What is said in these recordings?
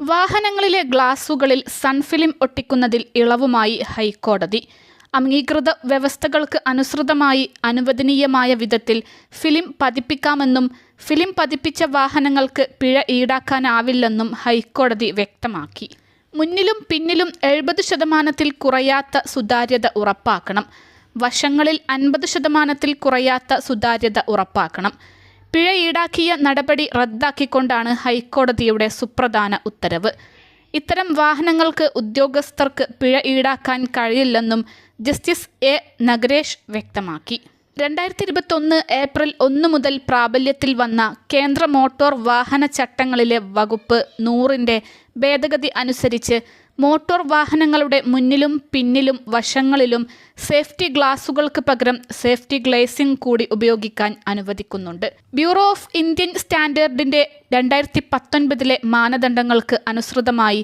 വാഹനങ്ങളിലെ ഗ്ലാസുകളിൽ sun film ഒട്ടിക്കുന്നതിൽ ഇളവുമായി ഹൈക്കോടതി. അംഗീകൃത വ്യവസ്ഥകൾക്ക് അനുസൃതമായി അനുവദനീയമായ വിധത്തിൽ ഫിലിം പതിപ്പിക്കാമെന്നും ഫിലിം പതിപ്പിച്ച വാഹനങ്ങൾക്ക് പിഴ ഈടാക്കാനാവില്ലെന്നും ഹൈക്കോടതി വ്യക്തമാക്കി. മുന്നിലും പിന്നിലും എഴുപത് ശതമാനത്തിൽ കുറയാത്ത സുതാര്യത ഉറപ്പാക്കണം. വശങ്ങളിൽ അൻപത് ശതമാനത്തിൽ കുറയാത്ത സുതാര്യത ഉറപ്പാക്കണം. പിഴ ഈടാക്കിയ നടപടി റദ്ദാക്കിക്കൊണ്ടാണ് ഹൈക്കോടതിയുടെ സുപ്രധാന ഉത്തരവ്. ഇത്തരം വാഹനങ്ങൾക്ക് ഉദ്യോഗസ്ഥർക്ക് പിഴ ഈടാക്കാൻ കഴിയില്ലെന്നും ജസ്റ്റിസ് എ. നഗരേഷ് വ്യക്തമാക്കി. രണ്ടായിരത്തി ഇരുപത്തൊന്ന് ഏപ്രിൽ ഒന്ന് മുതൽ പ്രാബല്യത്തിൽ വന്ന കേന്ദ്ര മോട്ടോർ വാഹന ചട്ടങ്ങളിലെ വകുപ്പ് നൂറിന്റെ ഭേദഗതി അനുസരിച്ച് മോട്ടോർ വാഹനങ്ങളുടെ മുന്നിലും പിന്നിലും വശങ്ങളിലും സേഫ്റ്റി ഗ്ലാസുകൾക്ക് പകരം സേഫ്റ്റി ഗ്ലേസിംഗ് കൂടി ഉപയോഗിക്കാൻ അനുവദിക്കുന്നുണ്ട്. ബ്യൂറോ ഓഫ് ഇന്ത്യൻ സ്റ്റാൻഡേർഡിന്റെ രണ്ടായിരത്തി പത്തൊൻപതിലെ മാനദണ്ഡങ്ങൾക്ക് അനുസൃതമായി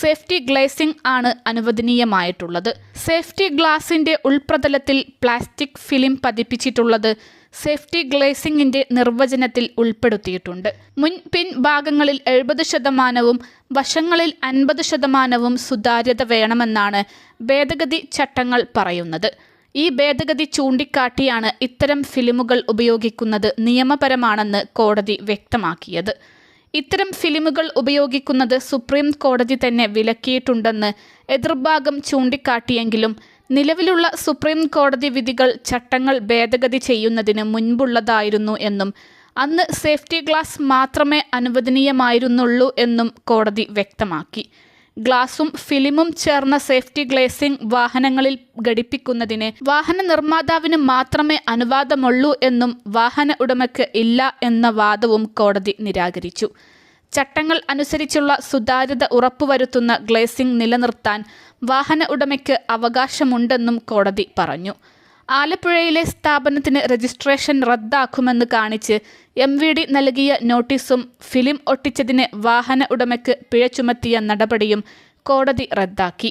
സേഫ്റ്റി ഗ്ലേസിംഗ് ആണ് അനുവദനീയമായിട്ടുള്ളത്. സേഫ്റ്റി ഗ്ലാസിന്റെ ഉൾപ്രതലത്തിൽ പ്ലാസ്റ്റിക് ഫിലിം പതിപ്പിച്ചിട്ടുള്ളത് സേഫ്റ്റി ഗ്ലേസിംഗിന്റെ നിർവചനത്തിൽ ഉൾപ്പെടുത്തിയിട്ടുണ്ട്. മുൻ പിൻ ഭാഗങ്ങളിൽ എഴുപത് ശതമാനവും വശങ്ങളിൽ അൻപത് ശതമാനവും സുതാര്യത വേണമെന്നാണ് ഭേദഗതി ചട്ടങ്ങൾ പറയുന്നത്. ഈ ഭേദഗതി ചൂണ്ടിക്കാട്ടിയാണ് ഇത്തരം ഫിലിമുകൾ ഉപയോഗിക്കുന്നത് നിയമപരമാണെന്ന് കോടതി വ്യക്തമാക്കിയത്. ഇത്തരം ഫിലിമുകൾ ഉപയോഗിക്കുന്നത് സുപ്രീം കോടതി തന്നെ വിലക്കിയിട്ടുണ്ടെന്ന് എതിർഭാഗം ചൂണ്ടിക്കാട്ടിയെങ്കിലും നിലവിലുള്ള സുപ്രീം കോടതി വിധികൾ ചട്ടങ്ങൾ ഭേദഗതി ചെയ്യുന്നതിന് മുൻപുള്ളതായിരുന്നു എന്നും അന്ന് സേഫ്റ്റി ഗ്ലാസ് മാത്രമേ അനുവദനീയമായിരുന്നുള്ളൂ എന്നും കോടതി വ്യക്തമാക്കി. ഗ്ലാസും ഫിലിമും ചേർന്ന സേഫ്റ്റി ഗ്ലേസിംഗ് വാഹനങ്ങളിൽ ഘടിപ്പിക്കുന്നതിന് വാഹന നിർമ്മാതാവിന് മാത്രമേ അനുവാദമുള്ളൂ എന്നും വാഹന ഉടമയ്ക്ക് ഇല്ല എന്ന വാദവും കോടതി നിരാകരിച്ചു. ചട്ടങ്ങൾ അനുസരിച്ചുള്ള സുതാര്യത ഉറപ്പുവരുത്തുന്ന ഗ്ലേസിംഗ് നിലനിർത്താൻ വാഹന ഉടമയ്ക്ക് അവകാശമുണ്ടെന്നും കോടതി പറഞ്ഞു. ആലപ്പുഴയിലെ സ്ഥാപനത്തിന് രജിസ്ട്രേഷൻ റദ്ദാക്കുമെന്ന് കാണിച്ച് എം വി ഡി നൽകിയ നോട്ടീസും ഫിലിം ഒട്ടിച്ചതിന് വാഹന ഉടമയ്ക്ക് പിഴ ചുമത്തിയ നടപടിയും കോടതി റദ്ദാക്കി.